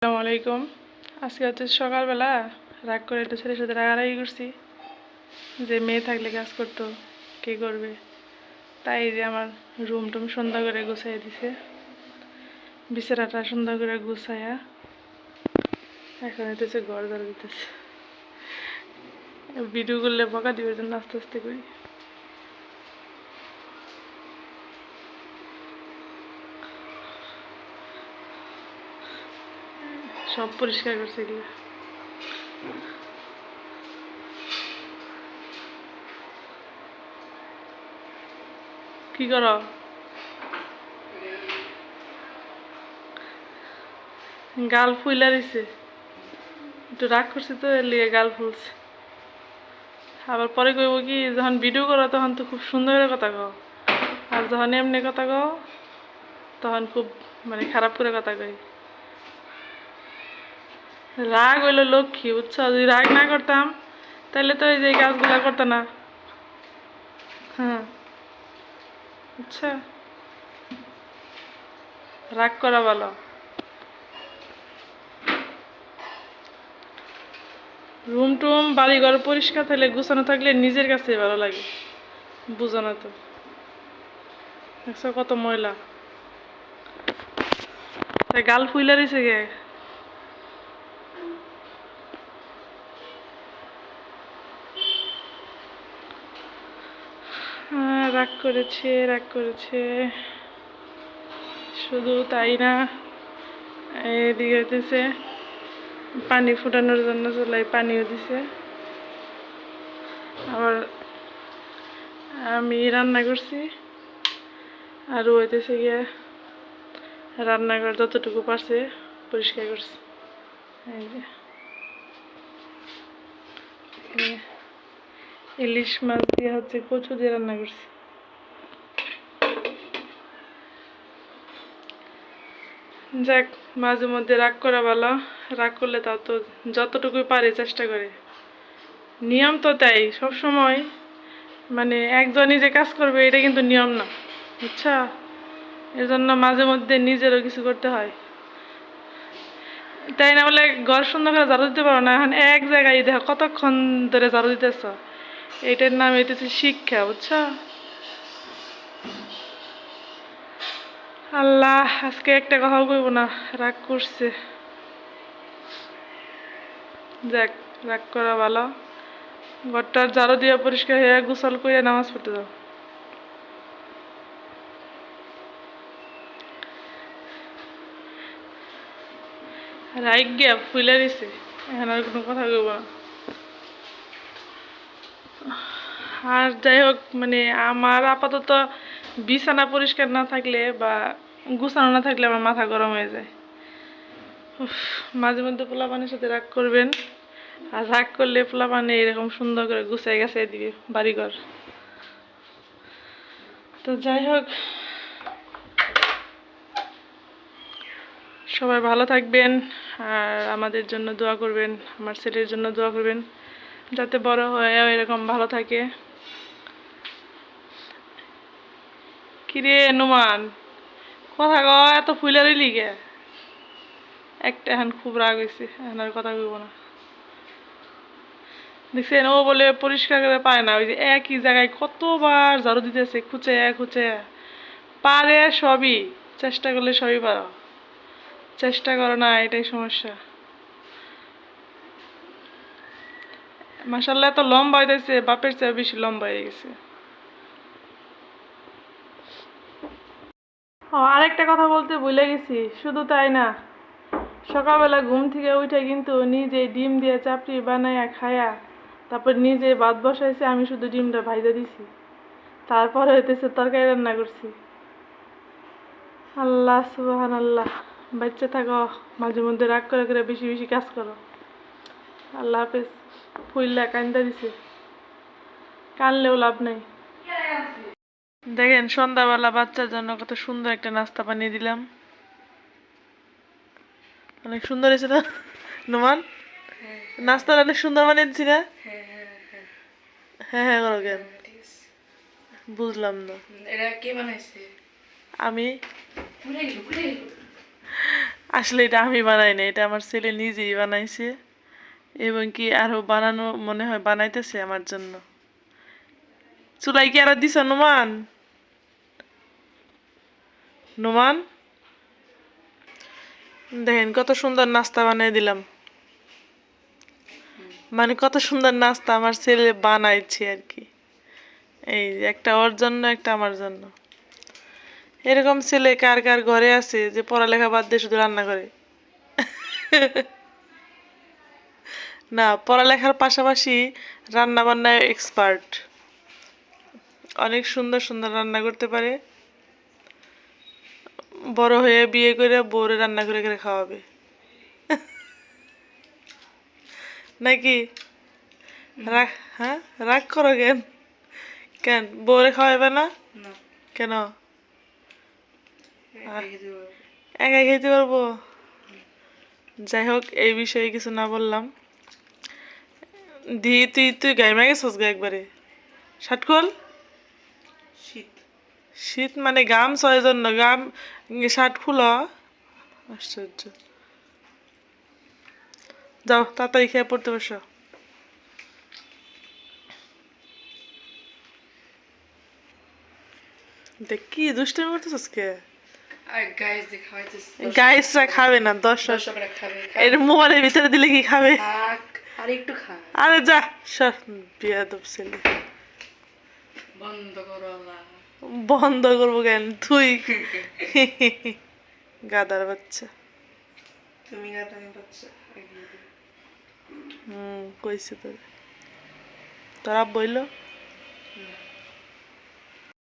আসসালামু আলাইকুম। আজকে হচ্ছে সকালবেলা রাগ করে একটু ছেলের সাথে রাগারাগি করছি। যে মেয়ে থাকলে কাজ করতো, কে করবে? তাই যে আমার রুম টুম সুন্দর করে গুছাই দিছে। বিছানাটা সুন্দর করে গুছাইয়া এখন হইতেছে ঘর দিতেছে। ভিডিও করলে বকা দিবে জন্য আস্তে আস্তে করি। সব পরিষ্কার করছে এগুলো। কি কর? গাল ফুইলা দিছে। একটু রাগ করছে তো, এর লিগে গাল ফুলছে। আবার পরে কইব কি, যখন ভিডিও করো, তখন তো খুব সুন্দর করে কথা কও। আর যখন এমনি কথা কও, তখন খুব মানে খারাপ করে কথা কই রাগ হইল লক্ষ্মী, বুঝছ? যদি রাগ না করতাম, তাহলে তো এই যে কাজগুলো করতো না। হ্যাঁ। আচ্ছা। রাগ করা ভালো। রুম টুম, বাড়িঘর পরিষ্কার থাকলে, গুছানো থাকলে নিজের কাছে ভালো লাগে। বুঝানো তো। কত ময়লা। গাল ফুইলা দিছে গে রাগ করেছে রাগ করেছে। শুধু তাই না, এদিকে হইতেছে, পানি ফুটানোর জন্য চুলাই পানিও দিছে। আবার আমি রান্না করছি, আর হইতেছে গিয়ে রান্নাঘর যতটুকু পারছে পরিষ্কার করছে। এই যে। ইলিশ মাছ দিয়ে হচ্ছে কচু দিয়ে রান্না করছি। যাক, মাঝে মধ্যে রাগ করা ভালো, রাগ করলে তাও তো যতটুকুই পারে চেষ্টা করে। নিয়ম তো তাই সব সময় মানে একজনই যে কাজ করবে, এটা কিন্তু নিয়ম না আচ্ছা এর জন্য মাঝে মধ্যে নিজেরও কিছু করতে হয়। তাই না বলে ঘর সুন্দর করে ঝাড়ু দিতে পারো না, এখন এক জায়গায় দেখো কতক্ষণ ধরে ঝাড়ু দিতেছ? এটার নাম এটাছে শিক্ষা, বুঝছ? আল্লাহ, আজকে একটা কথাও কইব না, রাগ করছে। যাক, রাগ করা ভালো। ঘরটার জারো দিয়ে পরিষ্কার হয়ে গোসল করে নামাজ পড়তে যাও। রাইক গিয়া ফুলে দিছে। এখন আর কোনো কথা কইব না। আর যাই হোক মানে আমার আপাতত বিছানা পরিষ্কার না থাকলে বা গুছানো না থাকলে আমার মাথা গরম হয়ে যায়। মাঝে মধ্যে পোলা পানির সাথে রাগ করবেন। আর রাগ করলে পোলা পানি এরকম সুন্দর করে গুছাই গাছাই দিবে বাড়িঘর। তো যাই হোক, সবাই ভালো থাকবেন আর আমাদের জন্য দোয়া করবেন, আমার ছেলের জন্য দোয়া করবেন, যাতে বড় হয়েও এরকম ভালো থাকে। কিরে নুমান? কথা ক এত ফুলে রইলি গে একটা এখন খুব রাগ হয়েছে এখন আর কথা কইব না। দেখছেন, ও বলে পরিষ্কার করে পায় না, ওই যে একই জায়গায় কতবার ঝাড়ু দিতেছে, খুঁচে খুঁচে। পারে সবই, চেষ্টা করলে সবই পারো। চেষ্টা করো না, এটাই সমস্যা। মাসাল্লাহ এত লম্বা হইতেছে, বাপের চেয়ে বেশি লম্বা হয়ে গেছে। ও আরেকটা কথা বলতে ভুলে গেছি, শুধু তাই না। সকালবেলা ঘুম থেকে উঠে কিন্তু নিজে ডিম দিয়ে চাপড়ি বানাইয়া খায়া তারপর নিজে ভাত বসাইছে, আমি শুধু ডিমটা ভাইজা দিছি। তারপরে হইতেছে তরকারি রান্না করছি। আল্লাহ সুবাহান আল্লাহ বাচ্চা থাকো, মাঝে মধ্যে রাগ করে করে বেশি বেশি কাজ করো। আল্লাহ হাফেজ। ফুললা কান্দা দিছে। কানলেও লাভ নাই। দেখেন সন্ধ্যাবেলা বাচ্চার জন্য কত সুন্দর একটা নাস্তা বানিয়ে দিলাম। অনেক সুন্দর হয়েছে না? নোমান? নাস্তাটা অনেক সুন্দর বানিয়ে দিচ্ছি না? হ্যাঁ হ্যাঁ করো কেন? বুঝলাম না। এটা কে বানাইছে? আমি? আসলে এটা আমি বানাই না এটা আমার ছেলে নিজেই বানাইছে। এবং কি আরও বানানো মনে হয় বানাইতেছে আমার জন্য। চুলাই কি আরও দিছ নুমান? নুমান, দেখেন কত সুন্দর নাস্তা বানিয়ে দিলাম। মানে কত সুন্দর নাস্তা আমার ছেলে বানাইছে আর কি। এই একটা ওর জন্য, একটা আমার জন্য। এরকম ছেলে কার কার ঘরে আছে যে পড়ালেখা বাদ দিয়ে শুধু রান্না করে? না, পড়ালেখার পাশাপাশি রান্না বান্নায় এক্সপার্ট অনেক সুন্দর সুন্দর রান্না করতে পারে। বড় হয়ে বিয়ে করে বউরে রান্না করে করে খাওয়াবে। নাকি? রাগ হ্যাঁ? রাগ করো কেন? কেন? বউরে খাওয়াবে না? কেন? একাই খেতে পারব। যাই হোক এই বিষয়ে কিছু না বললাম। দি তুই তুই গাইমা গেছস একবারে? ষাটকল শীত। শীত মানে গাম ছয় জন্য গাম শার্ট খুল। আশ্চর্য। যাও তাড়াতাড়ি খেয়ে পড়তে বসো। দেখ কি দুষ্টামি করতেছিস কে আর গাইস গাইসরা খাবে না খাবে এর মোবাইলের ভিতরে দিলে কি খাবে? আর একটু খা। আরে যা সর বিয়াদব ছেলে। বন্ধ করো বন্ধ করব কেন? তুই। গাদার বাচ্চা। তুমি গাতা বাচ্চা হুম কইছে তোর। তোরা বইলো।